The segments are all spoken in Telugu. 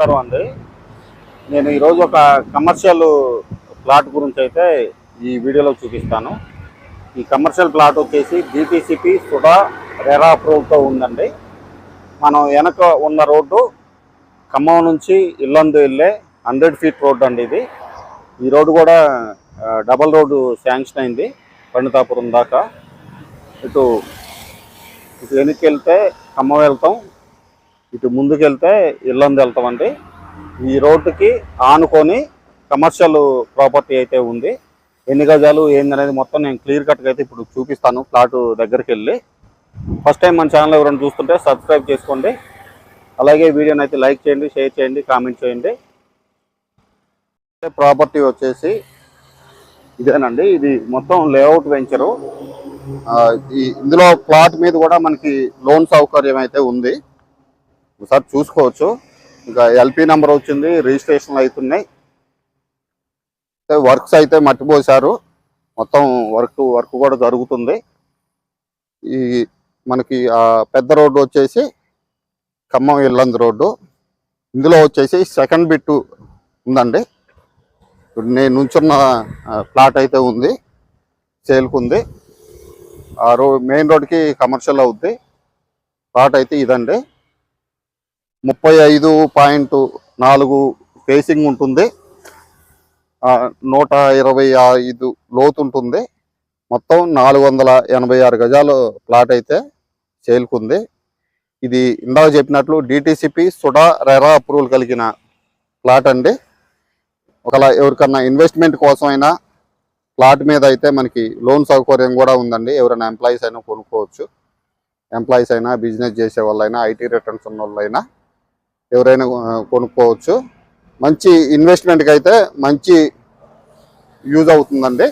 నమస్కారం అండి. నేను ఈరోజు ఒక కమర్షియల్ ప్లాట్ గురించి అయితే ఈ వీడియోలో చూపిస్తాను. ఈ కమర్షియల్ ప్లాట్ వచ్చేసి బీటీసీపీ సుడా రెరా అప్రూవ్తో ఉందండి. మనం వెనక ఉన్న రోడ్డు ఖమ్మం నుంచి ఇల్లందు వెళ్ళే హండ్రెడ్ ఫీట్ రోడ్డు అండి ఇది. ఈ రోడ్డు కూడా డబల్ రోడ్డు శాంక్షన్ అయింది పండితాపురం దాకా. ఇటు ఇటు వెనక్కి వెళ్తే ఖమ్మం వెళ్తాం ఇటు ముందుకెళ్తే ఇల్లందు వెళ్తామండి. ఈ రోడ్డుకి ఆనుకొని కమర్షియల్ ప్రాపర్టీ అయితే ఉంది. ఎన్ని గజాలు ఏందనేది మొత్తం నేను క్లియర్ కట్గా అయితే ఇప్పుడు చూపిస్తాను ప్లాట్ దగ్గరికి వెళ్ళి ఫస్ట్ టైం మన ఛానల్ ఎవరైనా చూస్తుంటే సబ్స్క్రైబ్ చేసుకోండి. అలాగే వీడియోని అయితే లైక్ చేయండి షేర్ చేయండి కామెంట్ చేయండి. ప్రాపర్టీ వచ్చేసి ఇదేనండి. ఇది మొత్తం లేఅవుట్ వెంచరు. ఇందులో ప్లాట్ మీద కూడా మనకి లోన్ సౌకర్యం అయితే ఉంది. ఒకసారి చూసుకోవచ్చు. ఇంకా ఎల్పి నెంబర్ వచ్చింది రిజిస్ట్రేషన్లు అవుతున్నాయి వర్క్స్ అయితే మట్టిపోసారు మొత్తం వర్క్ వర్క్ కూడా జరుగుతుంది. ఈ మనకి పెద్ద రోడ్డు వచ్చేసి ఖమ్మం ఇల్లందు రోడ్డు. ఇందులో వచ్చేసి సెకండ్ బిట్టు ఉందండి. ఇప్పుడు నేను నుంచున్న ప్లాట్ అయితే ఉంది. సేల్కుంది ఆ రో మెయిన్ రోడ్కి కమర్షియల్ అవుద్ది. ప్లాట్ అయితే ఇదండి. ముప్పై ఐదు పాయింట్ నాలుగు ఫేసింగ్ ఉంటుంది. నూట ఇరవై ఐదు లోతు ఉంటుంది. మొత్తం నాలుగు వందల ఎనభై ఆరు గజాలు ప్లాట్ అయితే చేలుకుంది. ఇది ఇందాక చెప్పినట్లు డిటిసిపి సుడా రెరా అప్రూవల్ కలిగిన ప్లాట్ అండి. ఒకలా ఎవరికన్నా ఇన్వెస్ట్మెంట్ కోసమైనా ప్లాట్ మీద అయితే మనకి లోన్ సౌకర్యం కూడా ఉందండి. ఎవరైనా ఎంప్లాయీస్ అయినా కొనుక్కోవచ్చు. ఎంప్లాయీస్ అయినా బిజినెస్ చేసే వాళ్ళైనా ఐటీ రిటర్న్స్ ఉన్న వాళ్ళైనా ఎవరైనా కొనుక్కోవచ్చు. మంచి ఇన్వెస్ట్మెంట్కి అయితే మంచి యూజ్ అవుతుందండి.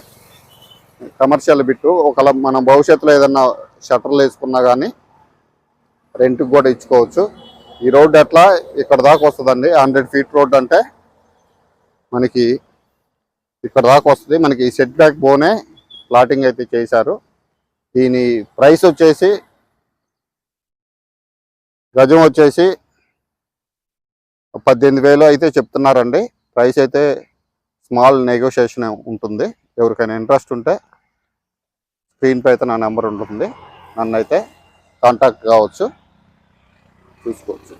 Commercial bit. ఒకవేళ మనం భవిష్యత్తులో ఏదన్నా షట్టర్లు వేసుకున్నా కానీ రెంట్కి కూడా ఇచ్చుకోవచ్చు. ఈ రోడ్డు ఎట్లా? ఇక్కడ దాకా వస్తుందండి. హండ్రెడ్ ఫీట్ రోడ్ అంటే మనకి ఇక్కడ దాకా వస్తుంది. మనకి సెట్ బ్యాక్ బోనే ప్లాటింగ్ అయితే చేశారు. దీని ప్రైస్ వచ్చేసి గజం వచ్చేసి పద్దెనిమిది వేలు అయితే చెప్తున్నారండి. ప్రైస్ అయితే స్మాల్ నెగోషియేషన్ ఉంటుంది. ఎవరికైనా ఇంట్రెస్ట్ ఉంటే స్క్రీన్పై అయితే నా నెంబర్ ఉంటుంది. నన్ను అయితే కాంటాక్ట్ కావచ్చు. చూసుకోవచ్చు.